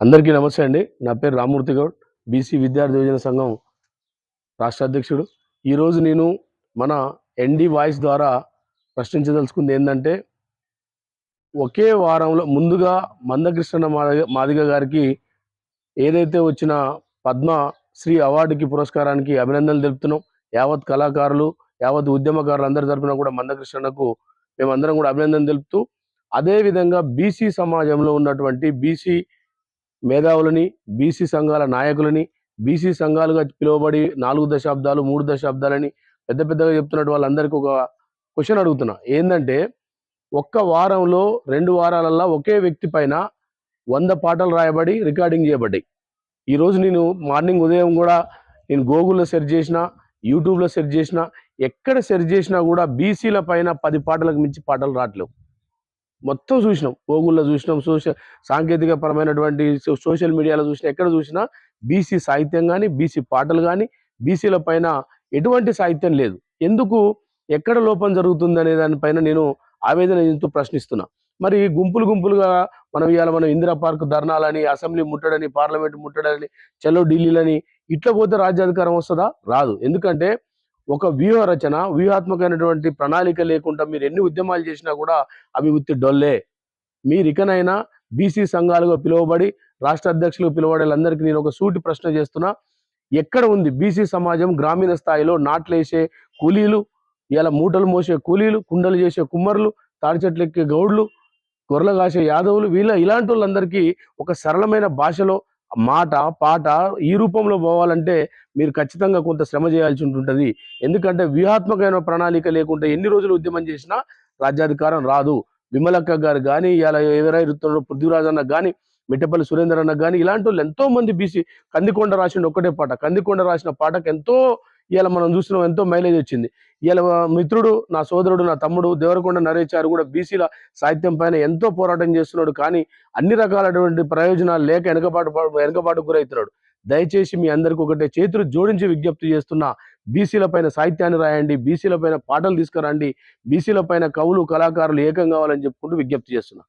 అందరికీ నమస్తే అండి. నా పేరు రామూర్తి గౌడ్. బీసీ విద్యార్థి యోజన సంఘం రాష్ట్ర అధ్యక్షుడు. ఈరోజు నేను మన ఎన్డీ వాయిస్ ద్వారా ప్రశ్నించదలుచుకుంది ఏంటంటే ఒకే వారంలో ముందుగా మందకృష్ణ మాదిగ మాదిగ గారికి ఏదైతే వచ్చిన పద్మ శ్రీ అవార్డుకి పురస్కారానికి అభినందనలు తెలుపుతున్నాం. యావత్ కళాకారులు యావత్ ఉద్యమకారులు అందరి తరఫున కూడా మందకృష్ణకు మేమందరం కూడా అభినందన తెలుపుతూ అదేవిధంగా బీసీ సమాజంలో ఉన్నటువంటి బీసీ మేధావులని బీసీ సంఘాల నాయకులని బీసీ సంఘాలుగా పిలువబడి నాలుగు దశాబ్దాలు మూడు దశాబ్దాలని పెద్ద పెద్దగా చెప్తున్నట్టు వాళ్ళందరికీ ఒక క్వశ్చన్ అడుగుతున్నా. ఏంటంటే ఒక్క వారంలో రెండు వారాలల్లో ఒకే వ్యక్తి పైన వంద పాటలు రాయబడి రికార్డింగ్ చేయబడ్డాయి. ఈరోజు నేను మార్నింగ్ ఉదయం కూడా నేను గూగుల్లో సెర్చ్ చేసిన యూట్యూబ్లో సెర్చ్ చేసిన ఎక్కడ సెర్చ్ చేసినా కూడా బీసీల పైన పది పాటలకు మించి పాటలు రావట్లేవు. మొత్తం చూసినాం. గూగుల్లో చూసినాం. సోషల్ సాంకేతిక పరమైనటువంటి సో- సోషల్ మీడియాలో చూసినా ఎక్కడ చూసినా బీసీ సాహిత్యం కానీ బీసీ పాటలు కానీ బీసీల పైన ఎటువంటి సాహిత్యం లేదు. ఎందుకు? ఎక్కడ లోపం జరుగుతుంది అనే దానిపైన నేను ఆవేదన చెందుతూ ప్రశ్నిస్తున్నా. మరి గుంపులు గుంపులుగా మనం ఇవాళ మనం ఇందిరా పార్క్ ధర్నాలని అసెంబ్లీ ముట్టడని పార్లమెంట్ ముట్టడని చెలో ఢిల్లీలని ఇట్లా పోతే రాజ్యాధికారం వస్తుందా? రాదు. ఎందుకంటే ఒక వ్యూహ రచన వ్యూహాత్మకమైనటువంటి ప్రణాళిక లేకుండా మీరు ఎన్ని ఉద్యమాలు చేసినా కూడా అవి ఉత్తి డొల్లే. మీరికనైనా బీసీ సంఘాలుగా పిలువబడి రాష్ట్ర అధ్యక్షులు పిలువబడేలందరికీ నేను ఒక సూటి ప్రశ్న చేస్తున్నా. ఎక్కడ ఉంది బీసీ సమాజం గ్రామీణ స్థాయిలో నాట్లేసే కూలీలు ఇలా మూటలు మోసే కూలీలు కుండలు చేసే కుమ్మర్లు తాడి చెట్లెక్కే గౌడ్లు గొర్రెలు కాసే యాదవులు వీళ్ళ ఇలాంటి వాళ్ళందరికీ ఒక సరళమైన భాషలో మాట పాట ఈ రూపంలో పోవాలంటే మీరు ఖచ్చితంగా కొంత శ్రమ చేయాల్సి ఉంటుంటుంది. ఎందుకంటే వ్యూహాత్మకమైన ప్రణాళిక లేకుండా ఎన్ని రోజులు ఉద్యమం చేసినా రాజ్యాధికారం రాదు. విమలక్క గారు కానీ ఇలా ఎవరైతే పృథ్వీరాజ్ అన్న కానీ మిట్టపల్లి సురేందర్ అన్న కానీ ఇలాంటి వాళ్ళు ఎంతో మంది బీసీ కందికొండ రాసిన ఒక్కటే పాట. కందికొండ రాసిన పాటకు ఎంతో ఇవాళ మనం చూస్తున్నాం ఎంతో మైలేజ్ వచ్చింది. ఇలా మిత్రుడు నా సోదరుడు నా తమ్ముడు దేవరకొండ నరేష్ గారు కూడా బీసీల సాహిత్యం పైన ఎంతో పోరాటం చేస్తున్నాడు. కానీ అన్ని రకాలైనటువంటి ప్రయోజనాలు లేక వెనకబాటు వెనకబాటు గురవుతున్నాడు దయచేసి మీ అందరికి ఒకటే చేతులు జోడించి విజ్ఞప్తి చేస్తున్నా బీసీల పైన సాహిత్యాన్ని రాయండి బీసీల పైన పాటలు తీసుకురండి బీసీల పైన కవులు కళాకారులు ఏకం కావాలని చెప్పుకుంటూ విజ్ఞప్తి చేస్తున్నా.